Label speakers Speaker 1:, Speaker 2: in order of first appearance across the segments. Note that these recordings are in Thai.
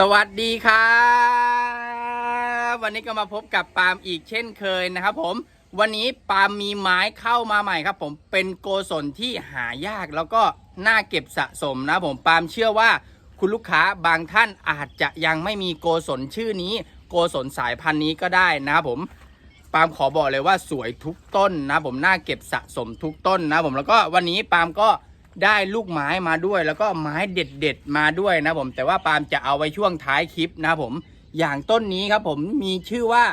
Speaker 1: สวัสดีครับวันนี้ก็มาพบกับปาล์มอีกเช่นเคยนะครับ ผม วันนี้ปาล์มมีไม้เข้ามาใหม่ครับ ผมเป็นโกศลที่หายากแล้วก็น่าเก็บสะสมนะผมปาล์มเชื่อว่าคุณลูกค้าบางท่านอาจจะยังไม่มีโกศลชื่อนี้ โกศลสายพันธุ์นี้ก็ได้นะครับผมปาล์มขอบอกเลยว่าสวยทุกต้นนะผมน่าเก็บสะสมทุกต้นนะผมแล้วก็วันนี้ปาล์มก็ ได้ลูกไม้มาด้วย แล้วก็ไม้เด็ดๆมาด้วยนะผม แต่ว่าปาล์มจะเอาไว้ช่วงท้ายคลิปนะผม อย่างต้นนี้ครับผมมีชื่อว่า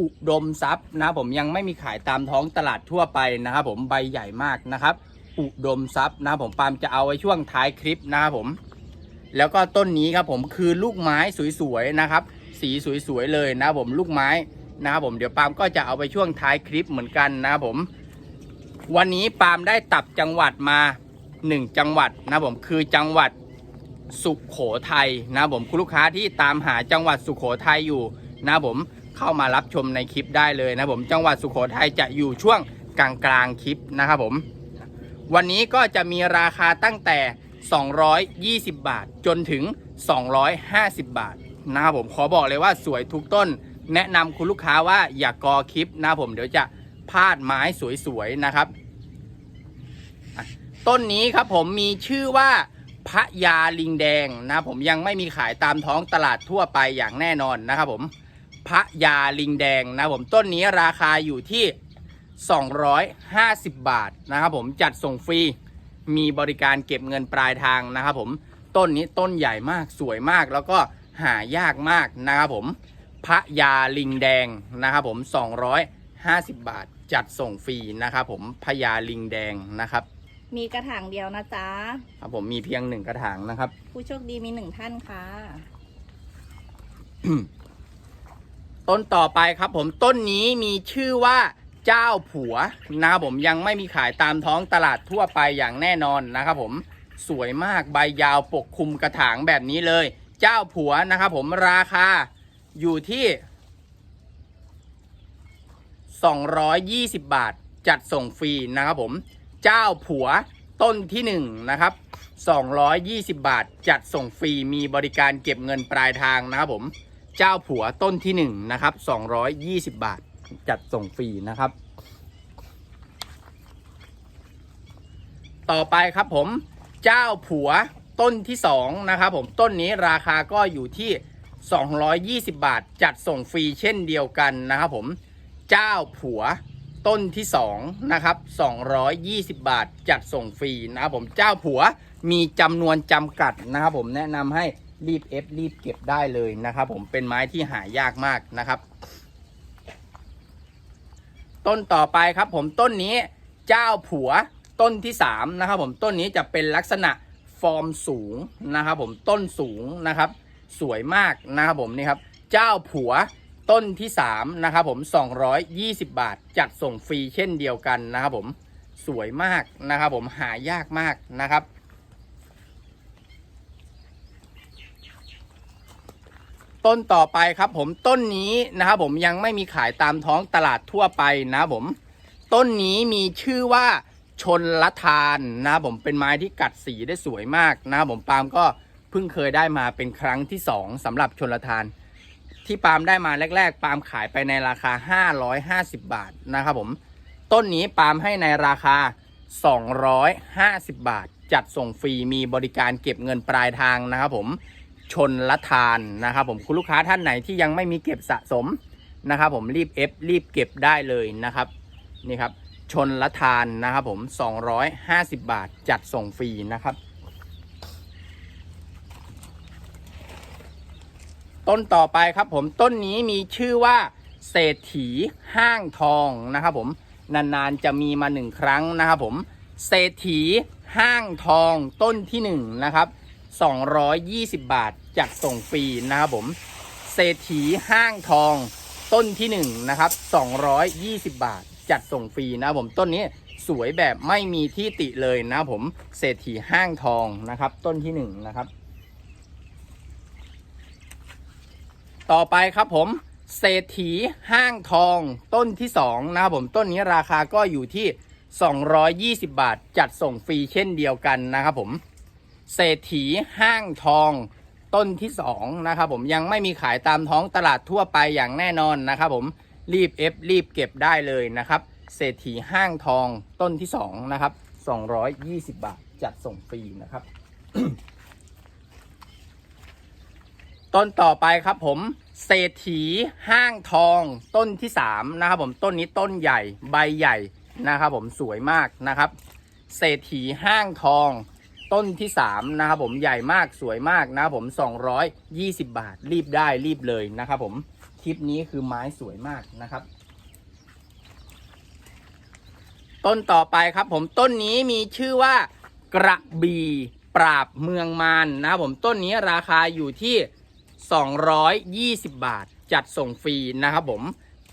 Speaker 1: อุดมทรัพย์นะผมยังไม่มีขายตามท้องตลาดทั่วไปนะครับผมใบใหญ่มากนะครับ อุดมทรัพย์นะผมปาล์มจะเอาไว้ช่วงท้ายคลิปนะครับผม แล้วก็ต้นนี้ครับผมคือลูกไม้สวยๆนะครับ สีสวยๆเลยนะผมลูกไม้นะครับผมเดี๋ยวปาล์มก็จะเอาไปช่วงท้ายคลิปเหมือนกันนะครับผม วันนี้ปาล์มได้ตับจังหวัดมา หนึ่งจังหวัดนะผมคือจังหวัดสุขโขทัยนะผมคุณลูกค้าที่ตามหาจังหวัดสุขโขทัยอยู่นะผมเข้ามารับชมในคลิปได้เลยนะผมจังหวัดสุขโขทัยจะอยู่ช่วงกลางกลางๆคลิปนะครับผม วันนี้ก็จะมีราคาตั้งแต่ 220 บาทจนถึง 250 บาทนะครับผมขอบอกเลยว่าสวยทุกต้น แนะนำคุณลูกค้าว่าอย่ากกอคลิปนะผมเดี๋ยวจะพลาดไม้สวยๆนะครับ ต้นนี้ครับผมมีชื่อว่าพระยาลิงแดงนะผมยังไม่มีขายตามท้องตลาดทั่วไปอย่างแน่นอนนะครับผมพระยาลิงแดงนะผมต้นนี้ราคาอยู่ที่ 250 บาทนะครับผมจัดส่งฟรีมีบริการเก็บเงินปลายทางนะครับผมต้นนี้ต้นใหญ่มากสวยมากแล้วก็หายากมากนะครับผมพระยาลิงแดงนะครับผม 250 บาท จัดส่งฟรีนะครับผมพระยาลิงแดงนะครับ
Speaker 2: มีกระถางเดียวนะจ๊ะ
Speaker 1: ครับผมมีเพียงหนึ่งกระถางนะครับ
Speaker 2: ผู้โชคดีมีหนึ่งท่านค่ะ
Speaker 1: ต้นต่อไปครับ ผมต้นนี้มีชื่อว่าเจ้าผัวนะครับผมยังไม่มีขายตามท้องตลาดทั่วไปอย่างแน่นอนนะครับผมสวยมากใบยาวปกคลุมกระถางแบบนี้เลย เจ้าผัวนะครับผมราคาอยู่ที่ 220 บาท จัดส่งฟรีนะครับผม เจ้าผัวต้นที่ 1 นะครับ 220 บาท จัดส่งฟรีมีบริการเก็บเงินปลายทางนะครับผม เจ้าผัวต้นที่ 1 นะครับ 220 บาท จัดส่งฟรีนะครับ ต่อไปครับผม เจ้าผัวต้นที่ 2 นะครับผม ต้นนี้ราคาก็อยู่ที่ 220 บาท จัดส่งฟรีเช่นเดียวกันนะครับผม เจ้าผัว ต้นที่2นะครับ220 บาทจัดส่งฟรีนะครับผมเจ้าผัวมีจำนวนจำกัดนะครับผมแนะนำให้รีบเอฟรีบเก็บได้เลยนะครับผมเป็นไม้ที่หายากมากนะครับ ต้นต่อไปครับผมต้นนี้เจ้าผัวต้นที่3นะครับผมต้นนี้จะเป็นลักษณะฟอร์มสูงนะครับผมต้นสูงนะครับ สวยมากนะครับผมนี่ครับ เจ้าผัว ต้นที่3นะครับผม 220 บาท จัดส่งฟรีเช่นเดียวกันนะครับผมสวยมากนะครับผมหายากมากนะครับ ต้นต่อไปครับผมต้นนี้นะครับผมยังไม่มีขายตามท้องตลาดทั่วไปนะครับผม ต้นนี้มีชื่อว่าชนละทานนะครับผมเป็นไม้ที่กัดสีได้สวยมากนะครับผมปาล์มก็เพิ่งเคยได้มาเป็นครั้งที่สองสำหรับชนละทาน ที่ปาล์มได้มาแรก ๆ ปาล์มขายไปในราคา 550 บาทนะครับผม ต้นนี้ปาล์มให้ในราคา 250 บาท จัดส่งฟรีมีบริการเก็บเงินปลายทางนะครับผมชนละทานนะครับผมคุณลูกค้าท่านไหนที่ยังไม่มีเก็บสะสมนะครับผมรีบเอฟรีบเก็บได้เลยนะครับนี่ครับชนละทานนะครับผม 250 บาท จัดส่งฟรีนะครับ ต้นต่อไปครับผมต้นนี้มีชื่อว่าเศรษฐีห้างทองนะครับผมนานๆจะมีมาหนึ่งครั้งนะครับผมเศรษฐีห้างทองต้นที่หนึ่งนะครับ220 บาทจัดส่งฟรีนะครับผมเศรษฐีห้างทองต้นที่หนึ่งนะครับ220 บาทจัดส่งฟรีนะครับผมต้นนี้สวยแบบไม่มีที่ติเลยนะครับผมเศรษฐีห้างทองนะครับ ต้นที่หนึ่งนะครับ ต่อไปครับผมเศรษฐีห้างทองต้นที่2นะครับผมต้นนี้ราคาก็อยู่ที่ 220 บาท จัดส่งฟรีเช่นเดียวกันนะครับผมเศรษฐีห้างทองต้นที่สองนะครับผมยังไม่มีขายตามท้องตลาดทั่วไปอย่างแน่นอนนะครับผมรีบเอฟรีบเก็บได้เลยนะครับ เศรษฐีห้างทองต้นที่สองนะครับ220 บาท จัดส่งฟรีนะครับ ต้นต่อไปครับผม เศรษฐีห้างทองต้นที่สามนะครับผมต้นนี้ต้นใหญ่ใบใหญ่นะครับผมสวยมากนะครับ เศรษฐีห้างทองต้นที่สามนะครับผมใหญ่มากสวยมากนะครับผม220 บาท รีบได้รีบเลยนะครับผมคลิปนี้คือไม้สวยมากนะครับ ต้นต่อไปครับผมต้นนี้มีชื่อว่ากระบี่ปราบเมืองมารนะครับผมต้นนี้ราคาอยู่ที่ 220 บาท จัดส่งฟรีนะครับผม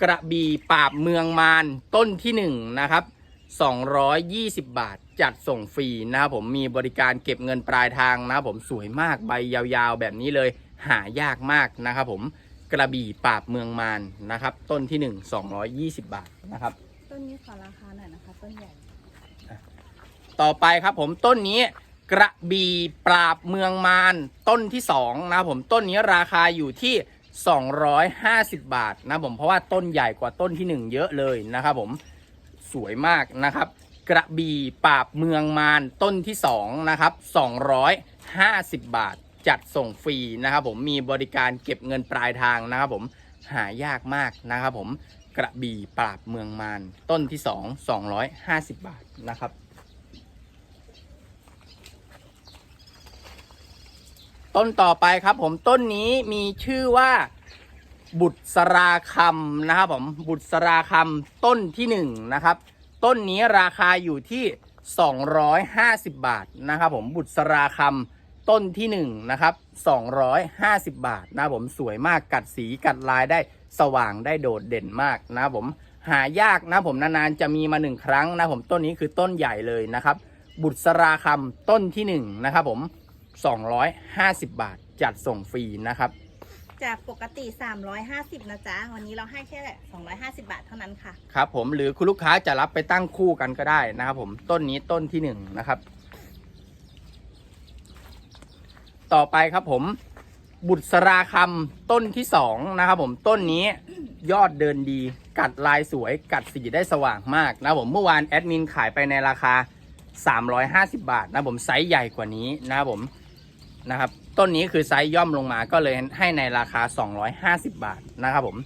Speaker 1: กระบี่ปราบเมืองมารต้นที่หนึ่งนะครับ 220 บาท จัดส่งฟรีนะครับผมมีบริการเก็บเงินปลายทางนะครับผมสวยมากใบยาวๆ แบบนี้เลยหายากมากนะครับผมกระบี่ปราบเมืองมารนะครับ ต้นที่หนึ่ง220 บาทนะครับ
Speaker 2: ต้นนี้ขอราคาหน่อยนะคะ ต้นใหญ่
Speaker 1: ต่อไปครับผมต้นนี้ กระบี่ปราบเมืองมารต้นที่ 2 นะผมต้นนี้ราคาอยู่ที่ 250 บาทนะผมเพราะว่าต้นใหญ่กว่าต้นที่ 1 เยอะเลยนะครับผมสวยมากนะครับ กระบี่ปราบเมืองมารต้นที่ 2 นะครับ 250 บาทจัดส่งฟรีนะครับผมมีบริการเก็บเงินปลายทางนะครับผมหายากมากนะครับผมกระบี่ปราบเมืองมารต้นที่ 2 250 บาทนะครับ ต้นต่อไปครับ ผมต้นนี้มีชื่อว่าบุตรสราคำนะครับผมบุตรสราคำต้นที่หนึ่งนะครับ ต้นนี้ราคาอยู่ที่ 250 บาทนะครับผมบุตรสราคำต้นที่หนึ่งนะครับ250 บาทนะผมสวยมากกัดสีกัดลายได้สว่างได้โดดเด่นมากนะผมหายากนะผมนานๆจะมีมาหนึ่งครั้งนะผมต้นนี้คือต้นใหญ่เลยนะครับ บุตรสราคำต้นที่หนึ่งนะครับผม 250 บาท จัดส่งฟรีนะครับ
Speaker 2: จากปกติ 350 นะจ๊ะ วันนี้เราให้แค่ 250 บาทเท่านั้นค่ะ
Speaker 1: ครับผมหรือคุณลูกค้าจะรับไปตั้งคู่กันก็ได้นะครับผมต้นนี้ต้นที่หนึ่งนะครับ ต่อไปครับผมบุตรสราคำต้นที่สองนะครับผมต้นนี้ยอดเดินดี กัดลายสวย กัดสีได้สว่างมากนะครับผมเมื่อวานแอดมินขายไปในราคา 350 บาทนะผมไซส์ใหญ่กว่านี้นะครับผม นะครับ ต้นนี้คือไซส์ย่อมลงมาก็เลยให้ในราคา 250 บาทนะครับผม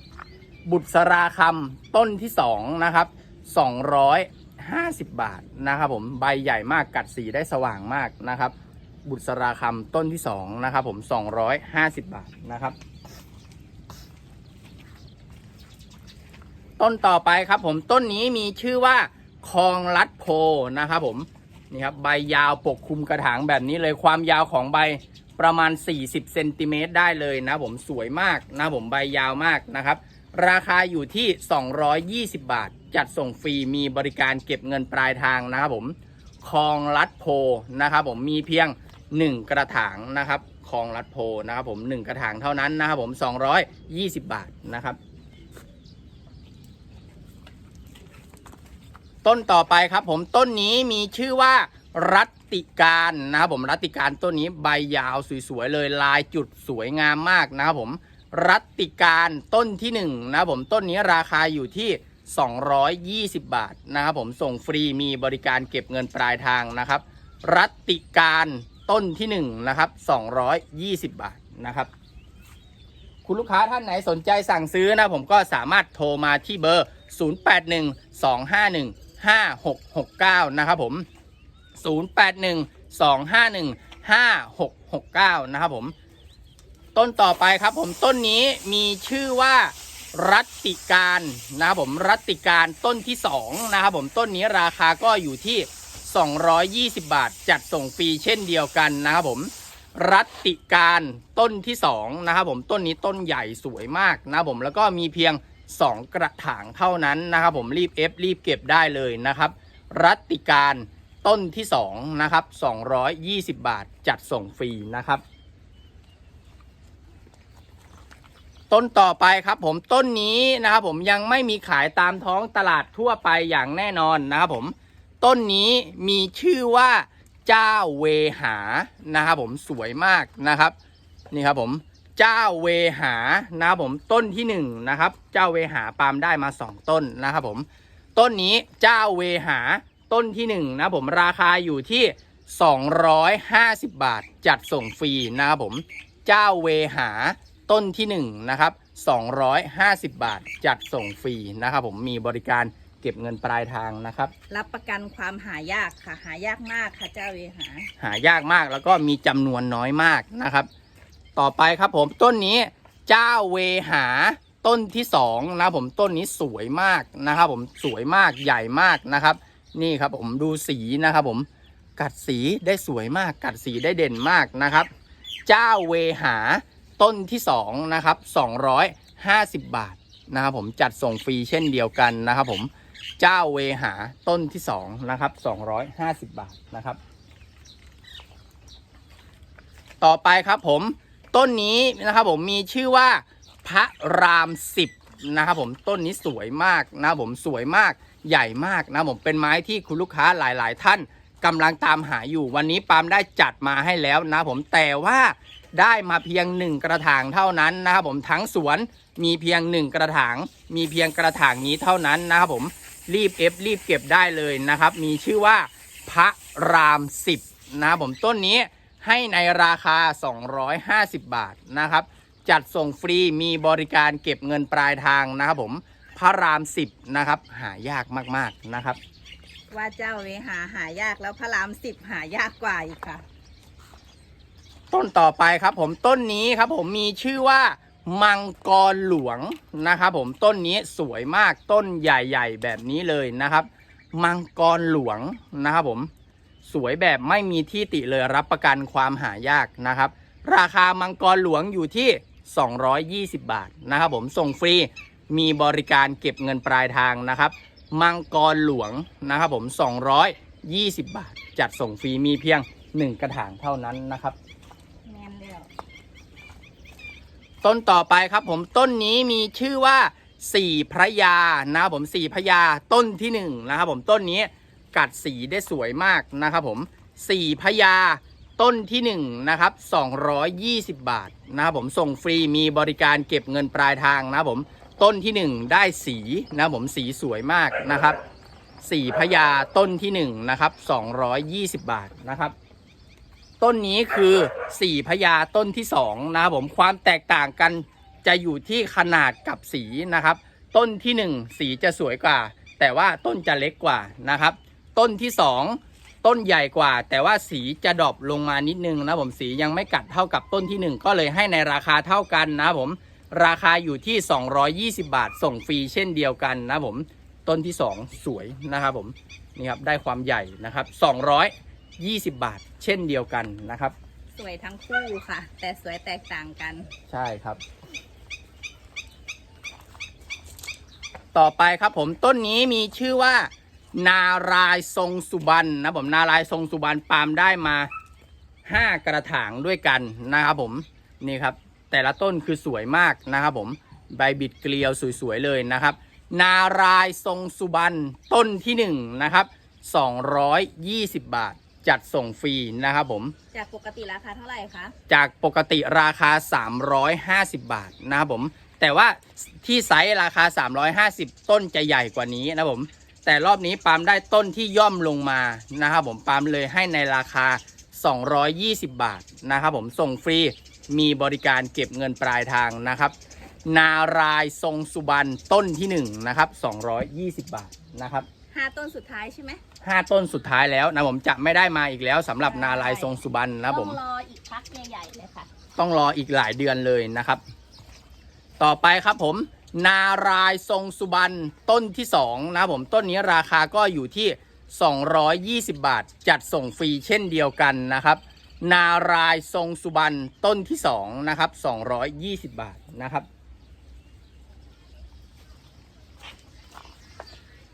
Speaker 1: บุตรสราคำต้นที่ 2 นะครับ 250 บาทนะครับผมใบใหญ่มากกัดสีได้สว่างมากนะครับ บุตรสราคำต้นที่ 2 นะครับผม 250 บาทนะครับต้นต่อไปครับผมต้นนี้มีชื่อว่าคลองลัดโพนะครับผม นี่ครับใบยาวปกคลุมกระถางแบบนี้เลยความยาวของใบประมาณ 40เซนติเมตรได้เลยนะผมสวยมากนะผมใบยาวมากนะครับ ราคาอยู่ที่ 220 บาท จัดส่งฟรีมีบริการเก็บเงินปลายทางนะครับผมคลองลัดโพนะครับผมมีเพียง 1 กระถางนะครับคลองลัดโพนะครับผม1กระถางเท่านั้นนะครับผม 220 บาทนะครับ ต้นต่อไปครับผมต้นนี้มีชื่อว่ารัตติการนะครับผมรัตติการต้นนี้ใบยาวสวยๆเลยลายจุดสวยงามมากนะครับผมรัตติการต้นที่หนึ่งนะครับผมต้นนี้ราคาอยู่ที่ 220 บาทนะครับผมส่งฟรีมีบริการเก็บเงินปลายทางนะครับ รัตติการต้นที่หนึ่งนะครับ220 บาทนะครับ คุณลูกค้าท่านไหนสนใจสั่งซื้อนะผมก็สามารถโทรมาที่เบอร์ 081251 5669 นะครับผม 081251 5669 นะครับผม ต้นต่อไปครับผมต้นนี้มีชื่อว่ารัตติการนะครับผมรัตติการต้นที่ 2 นะครับผมต้นนี้ราคาก็อยู่ที่ 220 บาท จัดส่งฟรีเช่นเดียวกันนะครับผมรัตติการต้นที่2นะครับผมต้นนี้ต้นใหญ่สวยมากนะครับผมแล้วก็มีเพียง 2 กระถางเท่านั้นนะครับผมรีบเอฟรีบเก็บได้เลยนะครับ รัติการต้นที่2นะครับ220 บาทจัดส่งฟรีนะครับ ต้นต่อไปครับผมต้นนี้นะครับผมยังไม่มีขายตามท้องตลาดทั่วไปอย่างแน่นอนนะครับผมต้นนี้มีชื่อว่าเจ้าเวหานะครับผมสวยมากนะครับ นี่ครับผม เจ้าเวหานะครับผมต้นที่หนึ่งนะครับ เจ้าเวหาปาล์มได้มาสองต้นนะครับผม ต้นนี้เจ้าเวหาต้นที่หนึ่งนะครับผมราคาอยู่ที่ 250 บาทจัดส่งฟรีนะครับผม เจ้าเวหาต้นที่หนึ่งนะครับ250 บาทจัดส่งฟรีนะครับผมมีบริการเก็บเงินปลายทางนะครับ
Speaker 2: รับประกันความหายากค่ะ หายากมากค่ะเจ้าเวหา
Speaker 1: หายากมากแล้วก็มีจำนวนน้อยมากนะครับ ต่อไปครับผมต้นนี้เจ้าเวหาต้นที่สองนะผมต้นนี้สวยมากนะครับ ผมสวยมากใหญ่มากนะครับ นี่ครับผมดูสีนะครับผมกัดสีได้สวยมาก กัดสีได้เด่นมากนะครับ เจ้าเวหาต้นที่สองนะครับ250 บาทนะครับผมจัดส่งฟรีเช่นเดียวกันนะครับผมเจ้าเวหาต้นที่สองนะครับ250 บาทนะครับ ต่อไปครับผม ต้นนี้นะครับผมมีชื่อว่าพระรามสิบนะครับผมต้นนี้สวยมากนะผมสวยมากใหญ่มากนะผมเป็นไม้ที่คุณลูกค้าหลาย ๆ ท่านกำลังตามหาอยู่วันนี้ปาล์มได้จัดมาให้แล้วนะผมแต่ว่าได้มาเพียงหนึ่งกระถางเท่านั้นนะครับผมทั้งสวนมีเพียงหนึ่งกระถาง มีเพียงกระถางนี้เท่านั้นนะครับผมรีบเอฟรีบเก็บได้เลยนะครับ มีชื่อว่าพระรามสิบนะครับผมต้นนี้ ให้ในราคา 250 บาทนะครับ จัดส่งฟรีมีบริการเก็บเงินปลายทางนะครับผมพระราม 10 นะครับ หายากมากๆนะครับ
Speaker 2: ว่าเจ้าเวหาหายากแล้วพระรามสิบหายากกว่าอีกค่ะ
Speaker 1: ต้นต่อไปครับผมต้นนี้ครับผมมีชื่อว่ามังกรหลวงนะครับผมต้นนี้สวยมากต้นใหญ่ ๆ แบบนี้เลยนะครับ มังกรหลวงนะครับผม สวยแบบไม่มีที่ติเลยรับประกันความหายากนะครับ ราคามังกรหลวงอยู่ที่ 220 บาทนะครับผมส่งฟรีมีบริการเก็บเงินปลายทางนะครับ มังกรหลวงนะครับผม 220 บาท จัดส่งฟรีมีเพียง 1 กระถางเท่านั้นนะครับ
Speaker 2: แม่นแล้ว
Speaker 1: ต้นต่อไปครับผมต้นนี้มีชื่อว่าสี่พระยานะครับผมสี่พระยาต้นที่หนึ่งนะครับผมต้นนี้ กัดสีได้สวยมากนะครับผมสี่พยาต้นที่หนึ่งนะครับ 220 บาทนะครับผมส่งฟรีมีบริการเก็บเงินปลายทางนะครับผมต้นที่หนึ่งได้สีนะครับผมสีสวยมากนะครับสีพระยาต้นที่หนึ่งนะครับ 220 บาทนะครับ ต้นนี้คือสีพญาต้นที่สองนะครับผมความแตกต่างกันจะอยู่ที่ขนาดกับสีนะครับ ต้นที่หนึ่งสีจะสวยกว่า แต่ว่าต้นจะเล็กกว่านะครับ ต้นที่สองต้นใหญ่กว่า แต่ว่าสีจะดรอปลงมานิดนึงนะผมสียังไม่กัดเท่ากับต้นที่หนึ่งก็เลยให้ในราคาเท่ากันนะครับผมราคาอยู่ที่ 220 บาท ส่งฟรีเช่นเดียวกันนะครับผมต้นที่สองสวยนะครับผมนี่ครับได้ความใหญ่นะครับ200 20 บาท เช่นเดียวกันนะครับ
Speaker 2: สวยทั้งคู่ค่ะ แต่สวยแตกต่างกัน
Speaker 1: ใช่ครับ ต่อไปครับผมต้นนี้มีชื่อว่า นารายณ์ทรงสุบรรณนะผมนารายณ์ทรงสุบรรณปาล์มได้มา5กระถางด้วยกันนะครับผมนี่ครับ แต่ละต้นคือสวยมากนะครับผมใบบิดเกลียวสวยๆเลยนะครับ นารายณ์ทรงสุบรรณต้นที่1นะครับ220 บาท จัดส่งฟรีนะครับผม
Speaker 2: จากปกติราคาเท่าไหร่คะ
Speaker 1: จากปกติราคา 350 บาทนะครับผม แต่ว่าที่ไซส์ราคา 350 ต้นจะใหญ่กว่านี้นะครับผม แต่รอบนี้ปาล์มได้ต้นที่ย่อมลงมานะครับผมปาล์มเลยให้ในราคา 220 บาทนะครับผมส่งฟรีมีบริการเก็บเงินปลายทางนะครับ นารายณ์ทรงสุบรรณต้นที่ 1 นะครับ 220 บาทนะครับ
Speaker 2: ห้าต้นสุดท้ายใช่ไหม
Speaker 1: ห้าต้นสุดท้ายแล้วนะผมจะไม่ได้มาอีกแล้วสำหรับนารายณ์ทรงสุบรรณนะครับผม
Speaker 2: ต้องรออีกพักใหญ่ๆเลยค่ะ
Speaker 1: ต้องรออีกหลายเดือนเลยนะครับ ต่อไปครับผม นารายทรงสุบรรณต้นที่ 2 นะผมต้นนี้ราคาก็อยู่ที่ 220 บาท จัดส่งฟรีเช่นเดียวกันนะครับ นารายทรงสุบรรณต้นที่ 2 นะครับ 220 บาทนะครับ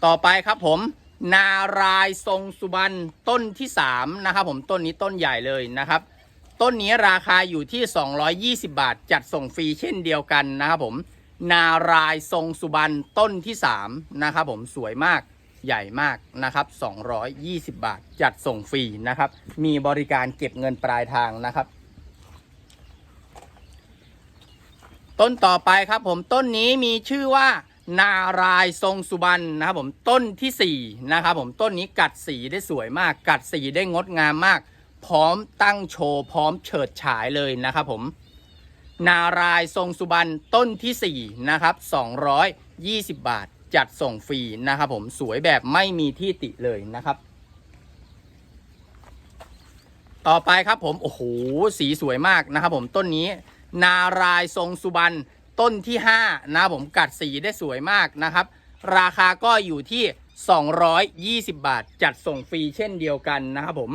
Speaker 1: ต่อไปครับผม นารายทรงสุบรรณต้นที่ 3 นะครับ ผมต้นนี้ต้นใหญ่เลยนะครับต้นนี้ราคาอยู่ที่ 220 บาท จัดส่งฟรีเช่นเดียวกันนะครับผม นารายทรงสุบรรณต้นที่ 3 นะครับผมสวยมากใหญ่มากนะครับ 220 บาท จัดส่งฟรีนะครับ มีบริการเก็บเงินปลายทางนะครับ ต้นต่อไปครับผมต้นนี้มีชื่อว่านารายทรงสุบรรณนะครับผมต้นที่สี่นะครับผมต้นนี้กัดสีได้สวยมาก กัดสีได้งดงามมาก พร้อมตั้งโชว์ พร้อมเฉิดฉายเลยนะครับผม นารายทรงสุบรรณต้นที่ 4 นะครับ 220 บาทจัดส่งฟรีนะครับผมสวยแบบไม่มีที่ติเลยนะครับ ต่อไปครับผม โอ้โห สีสวยมากนะครับผมต้นนี้ นารายทรงสุบรรณต้นที่ 5 นะผมกัดสีได้สวยมากนะครับ ราคาก็อยู่ที่ 220 บาท จัดส่งฟรีเช่นเดียวกันนะครับผม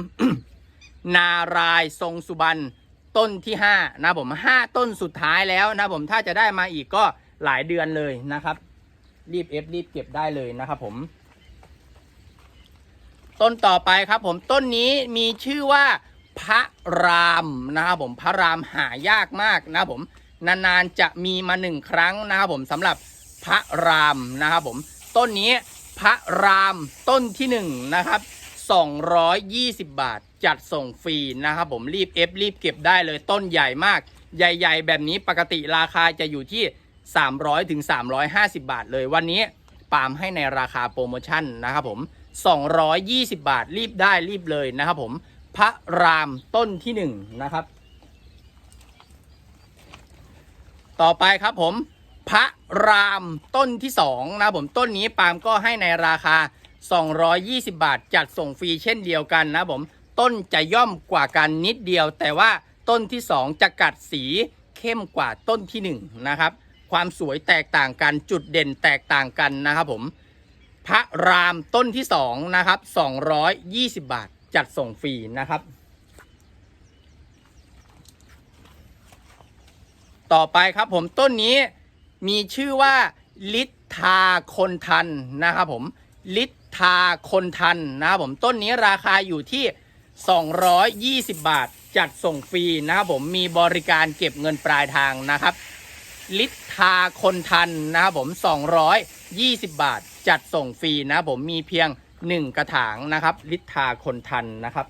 Speaker 1: นารายทรงสุบรรณ ต้นที่5นะผม5ต้นสุดท้ายแล้วนะผมถ้าจะได้มาอีกก็หลายเดือนเลยนะครับ รีบเอฟรีบเก็บได้เลยนะครับผม ต้นต่อไปครับผมต้นนี้มีชื่อว่าพระรามนะครับผมพระรามหายากมากนะครับผมนานๆจะมีมาหนึ่งครั้งนะครับผมสำหรับพระรามนะครับผม ต้นนี้พระรามต้นที่หนึ่งนะครับ 220 บาท จัดส่งฟรีนะครับผมรีบเอฟรีบเก็บได้เลยต้นใหญ่มาก ใหญ่ๆ แบบนี้ปกติราคาจะอยู่ที่ 300ถึง350 บาทเลยวันนี้ปาล์มให้ในราคาโปรโมชั่นนะครับผม 220 บาทรีบได้รีบเลยนะครับผม พระรามต้นที่ 1 นะครับ ต่อไปครับผม พระรามต้นที่ 2 นะผมต้นนี้ปาล์มก็ให้ในราคา 220 บาท จัดส่งฟรีเช่นเดียวกันนะผมต้นจะย่อมกว่ากันนิดเดียว แต่ว่าต้นที่ 2 จะกัดสีเข้มกว่าต้นที่ 1 นะครับ ความสวยแตกต่างกันจุดเด่นแตกต่างกันนะครับผมพระรามต้นที่ 2 นะครับ 220 บาท จัดส่งฟรีนะครับ ต่อไปครับผมต้นนี้มีชื่อว่าลิทธาคนทันนะครับผมลิท ทาคนทันนะครับผมต้นนี้ราคาอยู่ที่ 220 บาท จัดส่งฟรีนะครับผมมีบริการเก็บเงินปลายทางนะครับ ลิทาคนทันนะครับผม 220 บาท จัดส่งฟรีนะครับผมมีเพียง 1 กระถางนะครับ ลิทาคนทันนะครับ